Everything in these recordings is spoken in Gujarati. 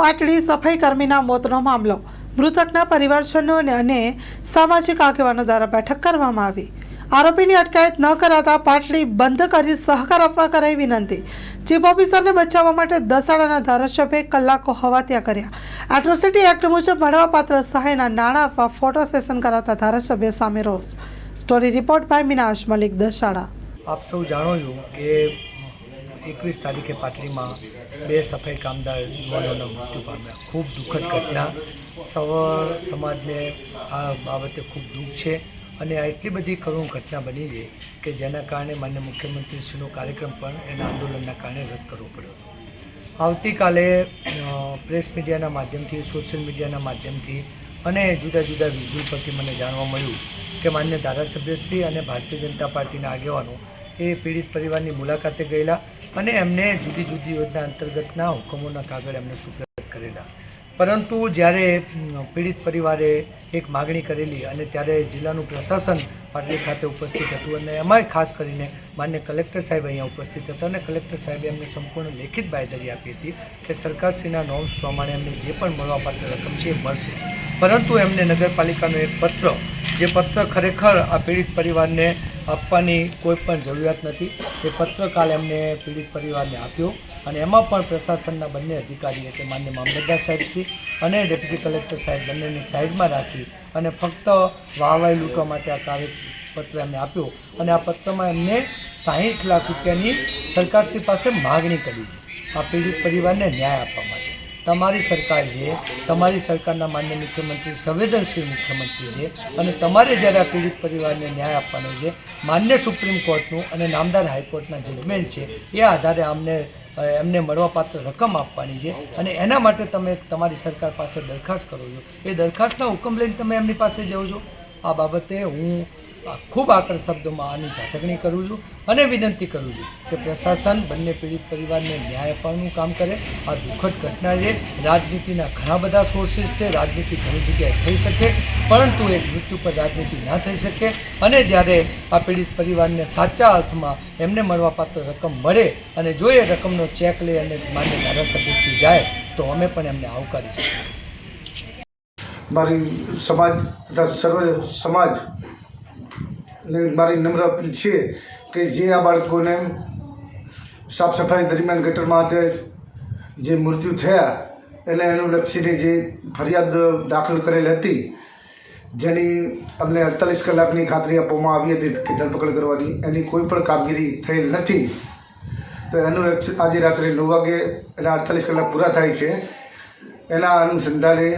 પાટડી સફાઈ કર્મીના મોતનો મામલો. મૃતકના પરિવારજનોને અને સામાજિક આગેવાનો દ્વારા બેઠક કરવામાં આવી. આરોપીની અટકાયત ન કરાતા પાટડી બંધ કરી સહકાર આપવા કરાઈ વિનંતી. ચીફ ઓફિસરને બચાવવા માટે દસાડાના ધારાસભ્યે કલાકો હવાત્યા કર્યા. એટ્રોસિટી એક્ટ મુજબ મળવાપાત્ર સહાયના નાણાં આપવા ફોટો સેશન કરાવતા ધારાસભ્ય સામે રોષ. Story report by Minash Malik Dasada. આપ સૌ જાણો છો કે એકવીસ તારીખે પાટલીમાં બે સફાઈ કામદાર યુવાનોના મૃત્યુ પામ્યા. ખૂબ દુઃખદ ઘટના. સૌ સમાજને આ બાબતે ખૂબ દુઃખ છે અને આ એટલી બધી કરુણ ઘટના બની છે કે જેના કારણે માન્ય મુખ્યમંત્રીશ્રીનો કાર્યક્રમ પણ એના આંદોલનના કારણે રદ કરવો પડ્યો. આવતીકાલે પ્રેસ મીડિયાના માધ્યમથી, સોશિયલ મીડિયાના માધ્યમથી અને જુદા જુદા વિઝ્યુઅલ પરથી મને જાણવા મળ્યું કે માન્ય ધારાસભ્યશ્રી અને ભારતીય જનતા પાર્ટીના આગેવાનો એ પીડિત પરિવારની મુલાકાતે ગયેલા અને એમને જુદી જુદી યોજના અંતર્ગતના હુકમોના કાગળ એમને સુપ્રત કરેલા. પરંતુ જ્યારે પીડિત પરિવારે એક માગણી કરેલી અને ત્યારે જિલ્લાનું પ્રશાસન પાટલી ખાતે ઉપસ્થિત હતું અને એમાંય ખાસ કરીને માન્ય કલેક્ટર સાહેબ અહીંયા ઉપસ્થિત હતા અને કલેક્ટર સાહેબે એમને સંપૂર્ણ લેખિત બાંયધરી આપી હતી કે સરકારશ્રીના નોર્મ્સ પ્રમાણે એમને જે પણ મળવાપાત્ર રકમ છે એ મળશે. પરંતુ એમને નગરપાલિકાનો એક પત્ર, જે પત્ર ખરેખર આ પીડિત પરિવારને આપવાની કોઈ પણ જરૂરિયાત નથી. એ પત્રકાલ એમને પીડિત પરિવારને આપ્યો અને એમાં પણ પ્રશાસનના બંને અધિકારી એટલે માન્ય મામલતદાર સાહેબશ્રી અને ડેપ્યુટી કલેક્ટર સાહેબ બંનેને સાઈડમાં રાખી અને ફક્ત વાહવાઈ લૂંટવા માટે આ કાર્યપત્ર એમને આપ્યો અને આ પત્રમાં એમને સાહીઠ લાખ રૂપિયાની સરકારશ્રી પાસે માગણી કરી છે. આ પીડિત પરિવારને ન્યાય આપવા માટે. તમારી સરકાર છે, તમારી સરકારના માન્ય મુખ્યમંત્રી, સંવેદનશીલ મુખ્યમંત્રી છે અને તમારે જ્યારે આ પીડિત પરિવારને ન્યાય આપવાનો છે, માન્ય સુપ્રીમ કોર્ટનું અને નામદાર હાઈકોર્ટના જજમેન્ટ છે, એ આધારે અમને એમને મળવાપાત્ર રકમ આપવાની છે અને એના માટે તમે તમારી સરકાર પાસે દરખાસ્ત કરો છો. એ દરખાસ્તના હુકમ લઈને તમે એમની પાસે જાઓ છો? આ બાબતે હું ખૂબ આકર શબ્દોમાં આની ઝાટકણી કરું છું અને વિનંતી કરું છું કે પ્રશાસન બંને પીડિત પરિવારને ન્યાય આપવાનું કામ કરે. આ દુઃખદ ઘટના છે. રાજનીતિના ઘણા બધા સોર્સિસ છે. રાજનીતિ ઘણી જગ્યાએ થઈ શકે, પરંતુ એક મૃત્યુ પર રાજનીતિ ના થઈ શકે અને જ્યારે આ પીડિત પરિવારને સાચા અર્થમાં એમને મળવાપાત્ર રકમ મળે અને જો એ રકમનો ચેક લઈ અને માન્ય ધારાસભ્યશ્રી જાય, તો અમે પણ એમને આવકારીશું. મારી સમાજ તથા સર્વ સમાજ ને મારી નમ્ર અપીલ છે કે જે આ બાળકોને સાફ સફાઈ દરમિયાન ગટરમાં તે જે મૃત્યુ થયા, એને એનું લક્ષીને જે ફરિયાદ દાખલ કરેલ હતી, જેની અમને અડતાલીસ કલાકની ખાતરી આપવામાં આવી હતી કે ધરપકડ કરવાની, એની કોઈ પણ કામગીરી થયેલ નથી. તો એનું આજે રાત્રે નવ વાગે એના અડતાલીસ કલાક પૂરા થાય છે. એના અનુસંધાને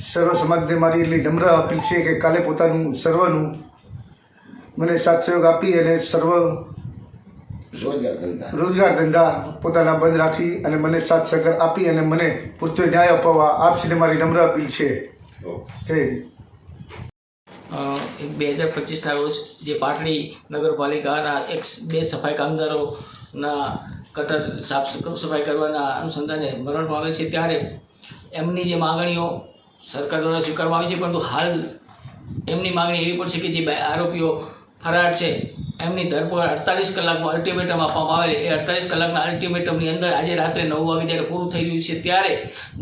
સર્વ સમાજને મારી એટલી નમ્ર અપીલ છે કે કાલે પોતાનું સર્વનું મને સાથ સહયોગ આપી અને સર્વ રોજગાર ધંધા. પોતાના બંધ રાખી અને મને સાથ સહકાર આપી અને મને પૂરતો ન્યાય અપાવવા આપસીને મારી નમ્ર અપીલ છે. એક બે હજાર પચીસના રોજ જે પાટડી નગરપાલિકાના એક બે સફાઈ કામદારોના કટર સાફ સફાઈ કરવાના અનુસંધાને મરણ પામે છે ત્યારે એમની જે માગણીઓ સરકાર દ્વારા સ્વીકારવામાં આવી છે પરંતુ હાલ એમની માગણી એવી પણ છે કે જે બે આરોપીઓ ફરાર છે. એમની ધરપકડ અડતાલીસ કલાકમાં અલ્ટિમેટમ આપવામાં આવે એ અડતાલીસ કલાકના અલ્ટિમેટમની અંદર આજે રાત્રે નવ વાગે જ્યારે પૂરું થઈ ગયું છે, ત્યારે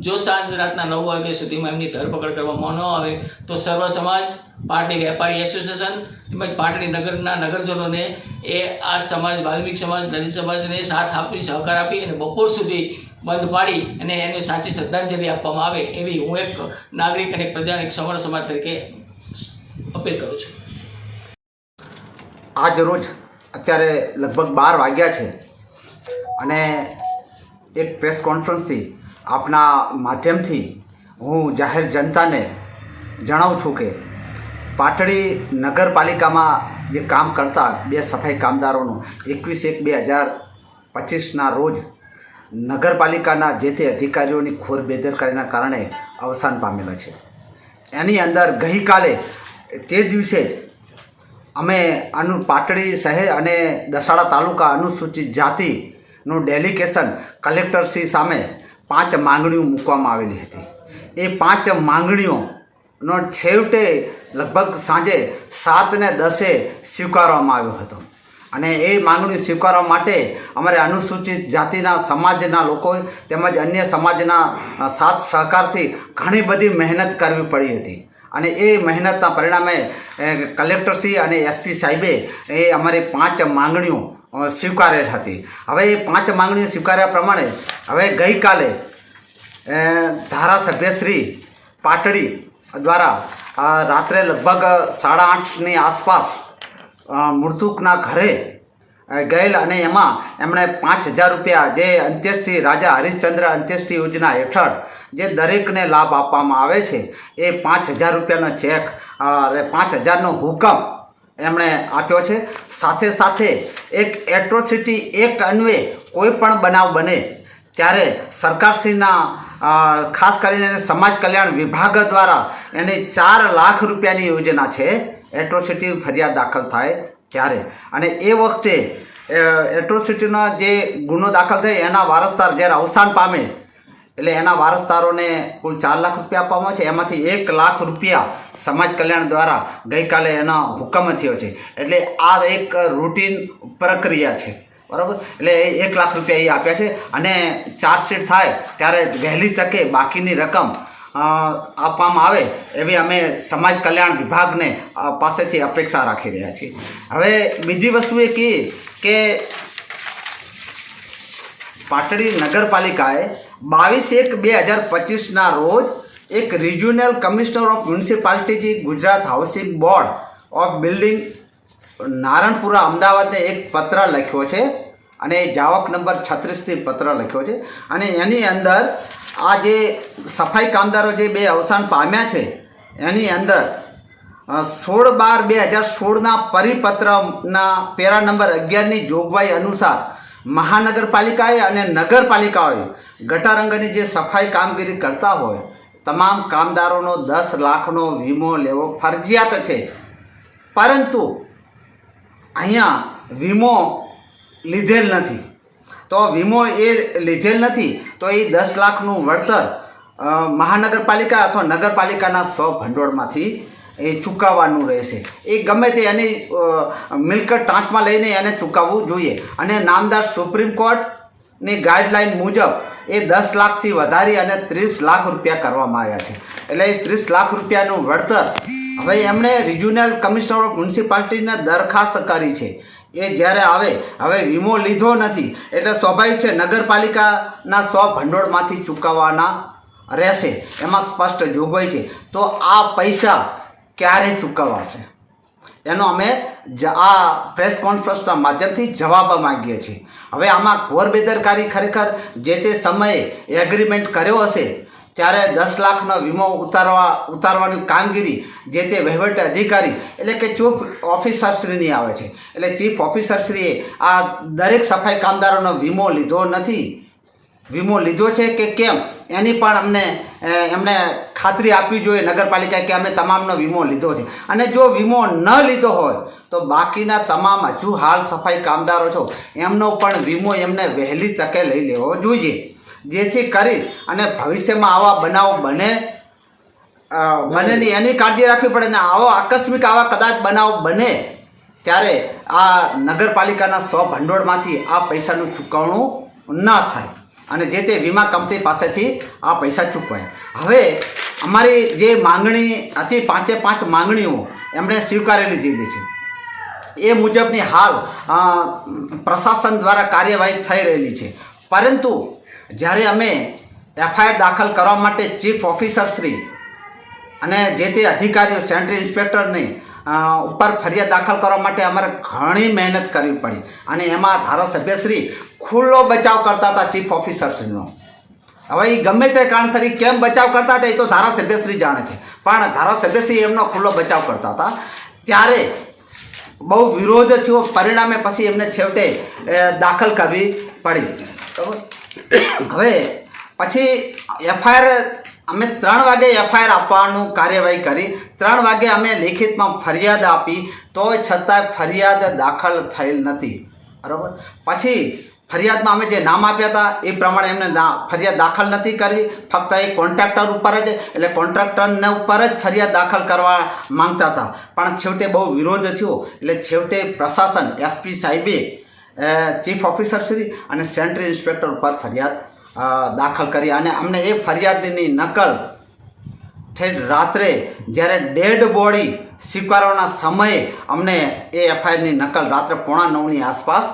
જો સાંજ રાતના નવ વાગ્યા સુધીમાં એમની ધરપકડ કરવામાં ન આવે, તો સર્વ સમાજ, પાર્ટી વેપારી એસોસિએશન તેમજ પાટડી નગરના નગરજનોને એ આ સમાજ, વાલ્મિક સમાજ, દલિત સમાજને સાથ આપી, સહકાર આપી અને બપોર સુધી બંધ પાડી અને એને સાચી શ્રદ્ધાંજલિ આપવામાં આવે એવી હું એક નાગરિક અને પ્રજા એક સમર સમાજ તરીકે અપીલ કરું છું. આજ રોજ અત્યારે લગભગ બાર વાગ્યા છે અને એક પ્રેસ કોન્ફરન્સથી આપના માધ્યમથી હું જાહેર જનતાને જણાવું છું કે પાટડી નગરપાલિકામાં જે કામ કરતા બે સફાઈ કામદારોનું એકવીસ એક બે હજાર પચીસના રોજ નગરપાલિકાના જે તે અધિકારીઓની ખોર બેદરકારીના કારણે અવસાન પામેલા છે. એની અંદર ગઈકાલે તે દિવસે જ અમે અનુ પાટડી શહેર અને દસાડા તાલુકા અનુસૂચિત જાતિનું ડેલિગેશન કલેક્ટરશ્રી સામે પાંચ માંગણીઓ મૂકવામાં આવેલી હતી. એ પાંચ માંગણીઓનો છેવટે લગભગ સાંજે સાત ને દસે સ્વીકારવામાં આવ્યો હતો. અને એ માંગણી સ્વીકારવા માટે અમારે અનુસૂચિત જાતિના સમાજના લોકો તેમજ અન્ય સમાજના સાથ સહકારથી ઘણી બધી મહેનત કરવી પડી હતી. અને એ મહેનતના પરિણામે કલેક્ટરશ્રી અને એસપી સાહેબે એ અમારી પાંચ માંગણીઓ સ્વીકારેલ હતી. હવે એ પાંચ માંગણીઓ સ્વીકાર્યા પ્રમાણે, હવે ગઈકાલે ધારાસભ્યશ્રી પાટડી દ્વારા રાત્રે લગભગ સાડા આઠની આસપાસ મૃતુકના ઘરે ગયેલ અને એમાં એમણે પાંચ હજાર રૂપિયા જે અંત્યેષ્ટિ રાજા હરિશ્ચંદ્ર અંત્યેષ્ટિ યોજના હેઠળ જે દરેકને લાભ આપવામાં આવે છે, એ પાંચ હજાર રૂપિયાનો ચેક પાંચ હજારનો હુકમ એમણે આપ્યો છે. સાથે સાથે એક એટ્રોસિટી એક્ટ અન્વે કોઈ પણ બનાવ બને, ત્યારે સરકારશ્રીના ખાસ કરીને સમાજ કલ્યાણ વિભાગ દ્વારા એની ચાર લાખ રૂપિયાની યોજના છે, એટ્રોસિટી ફરિયાદ દાખલ થાય ત્યારે. અને એ વખતે એટ્રોસિટીનો જે ગુનો દાખલ થાય, એના વારસદાર જ્યારે અવસાન પામે, એટલે એના વારસદારોને કુલ ચાર લાખ રૂપિયા આપવામાં છે. એમાંથી એક લાખ રૂપિયા સમાજ કલ્યાણ દ્વારા ગઈકાલે એનો હુકમ થયો છે. એટલે આ એક રૂટીન પ્રક્રિયા છે. બરાબર? એટલે એક લાખ રૂપિયા એ આપ્યા છે. અને ચાર્જશીટ થાય ત્યારે વહેલી તકે બાકીની રકમ આપવામાં આવે એવી અમે સમાજ કલ્યાણ વિભાગને પાસેથી અપેક્ષા રાખી રહ્યા છીએ. હવે બીજી વસ્તુ એ કી, કે પાટડી નગરપાલિકાએ બાવીસ એક બે હજાર પચીસના રોજ એક regional commissioner of municipality Gujarat housing board of building Naranpura અમદાવાદને એક પત્ર લખ્યો છે. અને જાવક નંબર છત્રીસથી પત્ર લખ્યો છે. અને એની અંદર આ જે સફાઈ કામદારો જે બે અવસાન પામ્યા છે, એની અંદર સોળ બાર બે હજાર સોળના પરિપત્રના પેરા નંબર અગિયારની જોગવાઈ અનુસાર મહાનગરપાલિકાએ અને નગરપાલિકાઓએ ગટારંગની જે સફાઈ કામગીરી કરતા હોય, તમામ કામદારોનો દસ લાખનો વીમો લેવો ફરજિયાત છે. પરંતુ અહીંયા વીમો લીધેલ નથી. તો વીમો એ લીધેલ નથી, તો એ દસ લાખનું વળતર મહાનગરપાલિકા અથવા નગરપાલિકાના સો ભંડોળમાંથી એ ચૂકવવાનું રહેશે. એ ગમે તે એની મિલકત ટાંચમાં લઈને એને ચૂકવવું જોઈએ. અને નામદાર સુપ્રીમ કોર્ટની ગાઈડલાઇન મુજબ એ દસ લાખથી વધારી અને ત્રીસ લાખ રૂપિયા કરવામાં આવ્યા છે. એટલે એ ત્રીસ લાખ રૂપિયાનું વળતર હવે એમણે રિજ્યુનલ કમિશનર ઓફ મ્યુનિસિપાલિટીને દરખાસ્ત કરી છે. એ જ્યારે આવે, હવે વીમો લીધો નથી, એટલે સ્વાભાવિક છે નગરપાલિકાના સો ભંડોળમાંથી ચૂકવવાના રહેશે, એમાં સ્પષ્ટ જોગવાઈ છે. તો આ પૈસા ક્યારે ચૂકવાશે? એનો અમે આ પ્રેસ કોન્ફરન્સના માધ્યમથી જવાબ માંગીએ છીએ. હવે આમાં ઘોર બેદરકારી ખરેખર જે તે સમયે એગ્રીમેન્ટ કર્યો હશે ત્યારે દસ લાખનો વીમો ઉતારવા, ઉતારવાની કામગીરી જે તે વહીવટી અધિકારી એટલે કે ચીફ ઓફિસરશ્રીની આવે છે. એટલે ચીફ ઓફિસરશ્રીએ આ દરેક સફાઈ કામદારોનો વીમો લીધો નથી. વીમો લીધો છે કે કેમ? એની પણ અમને એમણે ખાતરી આપવી જોઈએ નગરપાલિકાએ કે અમે તમામનો વીમો લીધો છે. અને જો વીમો ન લીધો હોય, તો બાકીના તમામ હજુ હાલ સફાઈ કામદારો છો, એમનો પણ વીમો એમને વહેલી તકે લઈ લેવો જોઈએ. જેથી કરી અને ભવિષ્યમાં આવા બનાવ બને બને નહીં એની કાળજી રાખવી પડે ને આવો આકસ્મિક આવા કદાચ બનાવ બને ત્યારે આ નગરપાલિકાના સ્વ ભંડોળમાંથી આ પૈસાનું ચૂકવણું ન થાય અને જે તે વીમા કંપની પાસેથી આ પૈસા ચૂકવાય. હવે અમારી જે માંગણી હતી પાંચે પાંચ માંગણીઓ એમણે સ્વીકારી લીધેલી છે. એ મુજબની હાલ પ્રશાસન દ્વારા કાર્યવાહી થઈ રહેલી છે. પરંતુ જ્યારે અમે એફઆઈઆર દાખલ કરવા માટે ચીફ ઓફિસર શ્રી અને જે તે અધિકારીઓ, સેન્ટ્રલ ઇન્સ્પેક્ટરની ઉપર ફરિયાદ દાખલ કરવા માટે અમારે ઘણી મહેનત કરવી પડી. અને એમાં ધારાસભ્યશ્રી ખુલ્લો બચાવ કરતા હતા ચીફ ઓફિસરશ્રીનો હવે એ ગમે તે કારણસર કેમ બચાવ કરતા હતા એ તો ધારાસભ્યશ્રી જાણે છે. પણ ધારાસભ્યશ્રી એમનો ખુલ્લો બચાવ કરતા હતા. ત્યારે બહુ વિરોધ થયો, પરિણામે પછી એમને છેવટે દાખલ કરવી પડી. બરાબર હવે પછી એફઆઈઆર અમે ત્રણ વાગે એફઆઈઆર આપવાનું કાર્યવાહી કરી. ત્રણ વાગે અમે લેખિતમાં ફરિયાદ આપી. તોય છતાંય ફરિયાદ દાખલ થયેલ નથી. બરાબર? પછી ફરિયાદમાં અમે જે નામ આપ્યા હતા, એ પ્રમાણે એમને ફરિયાદ દાખલ નથી કરી. ફક્ત એ કોન્ટ્રાક્ટર ઉપર જ, એટલે કોન્ટ્રાક્ટરને ઉપર જ ફરિયાદ દાખલ કરવા માંગતા હતા. પણ છેવટે બહુ વિરોધ થયો. એટલે છેવટે પ્રશાસન એસપી સાહેબે ચીફ ઓફિસર શ્રી અને સેન્ટ્રલ ઇન્સ્પેક્ટર ઉપર ફરિયાદ દાખલ કરી. અને અમને એ ફરિયાદની નકલ ઠેઠ રાત્રે જ્યારે ડેડ બોડી સ્વીકારવાના સમયે અમને એ એફઆઈઆરની નકલ રાત્રે પોણા નવની આસપાસ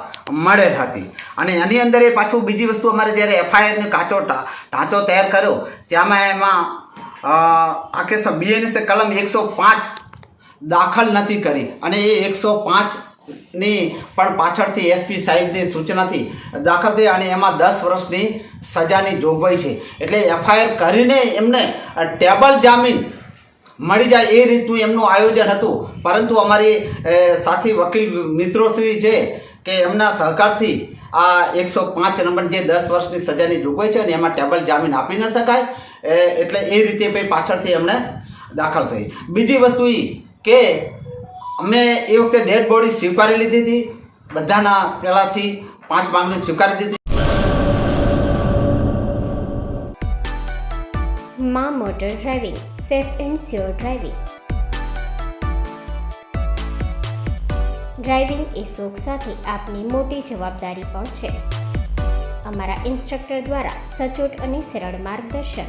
મળેલ હતી. અને એની અંદર એ પાછું બીજી વસ્તુ અમારે જ્યારે એફઆઈઆરનો કાચો ઢાંચો તૈયાર કર્યો, ત્યાંમાં એમાં આ આખે બીએનએસે કલમ એકસો પાંચ દાખલ નથી કરી. અને એ એકસો પાંચની પણ પાછળથી એસપી સાહેબની સૂચનાથી દાખલ થઈ અને એમાં દસ વર્ષની સજાની જોગવાઈ છે. એટલે એફઆઈઆર કરીને એમને ટેબલ જામીન મળી જાય એ રીતનું એમનું આયોજન હતું. પરંતુ અમારી સાથી વકીલ મિત્રોશ્રી છે કે એમના સહકારથી આ એકસો પાંચ નંબર જે દસ વર્ષની સજાની જોગવાઈ છે ને એમાં ટેબલ જામીન આપી ન શકાય એટલે એ રીતે પછી પાછળથી એમણે દાખલ થઈ. બીજી વસ્તુ એ કે અમે એ વખતે ડેડ બોડી સ્વીકારી લીધી હતી. બધાના પહેલાંથી પાંચ માંગણી સ્વીકારી દીધી. માં motor driving, safe and sure driving. Driving એ શોખ સાથે આપની મોટી જવાબદારી પણ છે. અમારા ઇન્સ્ટ્રક્ટર દ્વારા સચોટ અને સરળ માર્ગદર્શન.